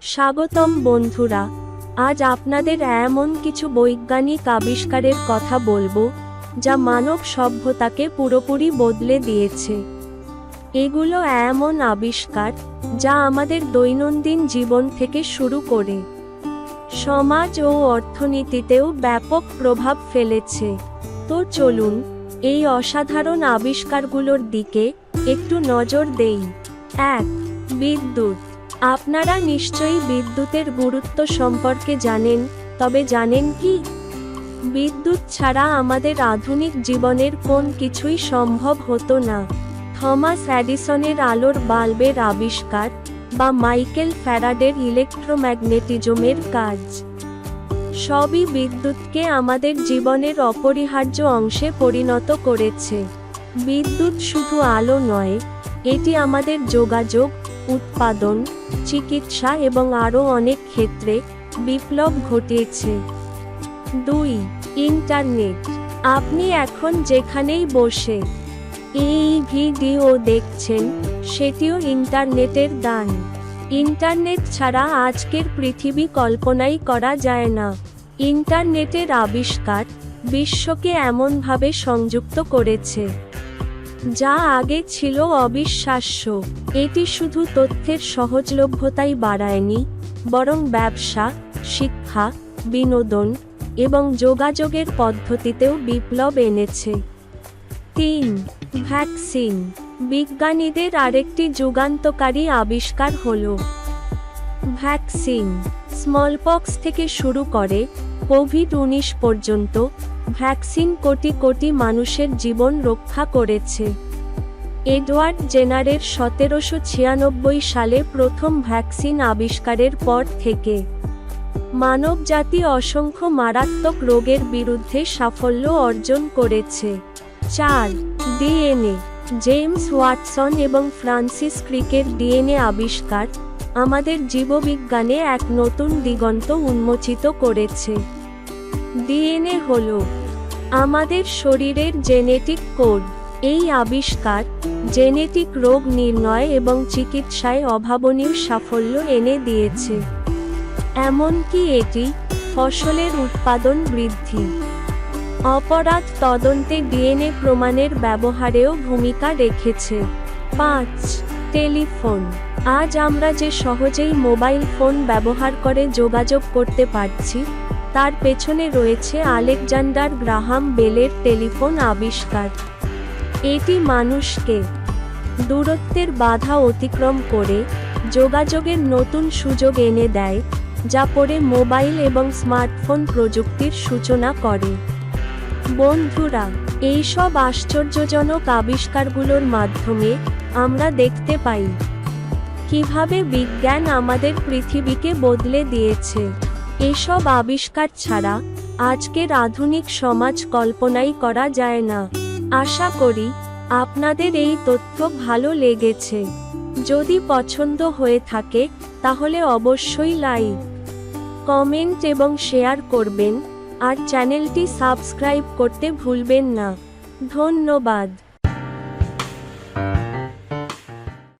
স্বাগতম বন্ধুরা, আজ আপনাদের এমন কিছু বৈজ্ঞানিক আবিষ্কারের কথা বলব, যা মানব সভ্যতাকে পুরোপুরি বদলে দিয়েছে। এগুলো এমন আবিষ্কার, যা আমাদের দৈনন্দিন জীবন থেকে শুরু করে। সমাজ ও অর্থনীতিতেও ব্যাপক প্রভাব ফেলেছে। তো চলুন, এই অসাধারণ আবিষ্কারগুলোর দিকে একটু নজর দেই। এক বিদ্যুৎ। আপনারা নিশ্চয়ই বিদ্যুতের গুরুত্ব সম্পর্কে জানেন, তবে জানেন কি? বিদ্যুৎ ছাড়া আমাদের আধুনিক জীবনের কোন কিছুই সম্ভব হতো না। থমাস অ্যাডিসনের আলোর বাল্বের আবিষ্কার বা মাইকেল ফ্যারাডের ইলেকট্রোম্যাগনেটিজমের কাজ। সবই বিদ্যুৎকে আমাদের জীবনের অপরিহার্য অংশে পরিণত করেছে। বিদ্যুৎ শুধু আলো নয়, এটি আমাদের যোগাযোগ উৎপাদন, চিকিৎসা এবং আরও অনেক ক্ষেত্রে বিপ্লব ঘটিয়েছে দুই, ইন্টারনেট। আপনি এখন যেখানেই বসে এই ভিডিও দেখছেন, সেটিও ইন্টারনেটের দান। ইন্টারনেট ছাড়া আজকের পৃথিবী কল্পনাই করা যায় না। ইন্টারনেটের আবিষ্কার বিশ্বকে এমনভাবে সংযুক্ত করেছে। যা আগে ছিল অবিশ্বাস্য, এটি শুধু তথ্যের সহজলভ্যতাই বাড়ায়নি, বরং ব্যবসা, শিক্ষা, বিনোদন এবং যোগাযোগের পদ্ধতিতেও বিপ্লব এনেছে। তিন, ভ্যাকসিন। বিজ্ঞানীদের আরেকটি যুগান্তকারী আবিষ্কার হল ভ্যাকসিন। স্মলপক্স থেকে শুরু করে কোভিড উনিশ পর্যন্ত ভ্যাকসিন কোটি কোটি মানুষের জীবন রক্ষা করেছে। এডওয়ার্ড জেনারের সতেরোশো ছিয়ানব্বই সালে প্রথম ভ্যাকসিন আবিষ্কারের পর থেকে মানবজাতি অসংখ্য মারাত্মক রোগের বিরুদ্ধে সাফল্য অর্জন করেছে। চার, ডিএনএ, জেমস ওয়াটসন এবং ফ্রান্সিস ক্রিকের ডিএনএ আবিষ্কার আমাদের জীববিজ্ঞানে এক নতুন দিগন্ত উন্মোচিত করেছে। ডিএনএ হল আমাদের শরীরের জেনেটিক কোড। এই আবিষ্কার জেনেটিক রোগ নির্ণয় এবং চিকিৎসায় অভাবনীয় সাফল্য এনে দিয়েছে। এমনকি এটি ফসলের উৎপাদন বৃদ্ধি, অপরাধ তদন্তে ডিএনএ প্রমাণের ব্যবহারেও ভূমিকা রেখেছে। পাঁচ, টেলিফোন। আজ আমরা যে সহজেই মোবাইল ফোন ব্যবহার করে যোগাযোগ করতে পারছি তার পেছনে রয়েছে আলেকজান্ডার গ্রাহাম বেলের টেলিফোন আবিষ্কার। এটি মানুষকে দূরত্বের বাধা অতিক্রম করে, যোগাযোগের নতুন সুযোগ এনে দেয়, যা পরে মোবাইল এবং স্মার্টফোন প্রযুক্তির সূচনা করে। বন্ধুরা এইসব আশ্চর্যজনক আবিষ্কারগুলোর মাধ্যমে আমরা দেখতে পাই, কীভাবে বিজ্ঞান আমাদের পৃথিবীকে বদলে দিয়েছে। এসব আবিষ্কার ছাড়া আজকের আধুনিক সমাজ কল্পনাই করা যায় না। আশা করি আপনাদের এই তথ্য ভালো লেগেছে। যদি পছন্দ হয়ে থাকে, তাহলে অবশ্যই লাইক, কমেন্ট এবং শেয়ার করবেন। আর চ্যানেলটি সাবস্ক্রাইব করতে ভুলবেন না। ধন্যবাদ।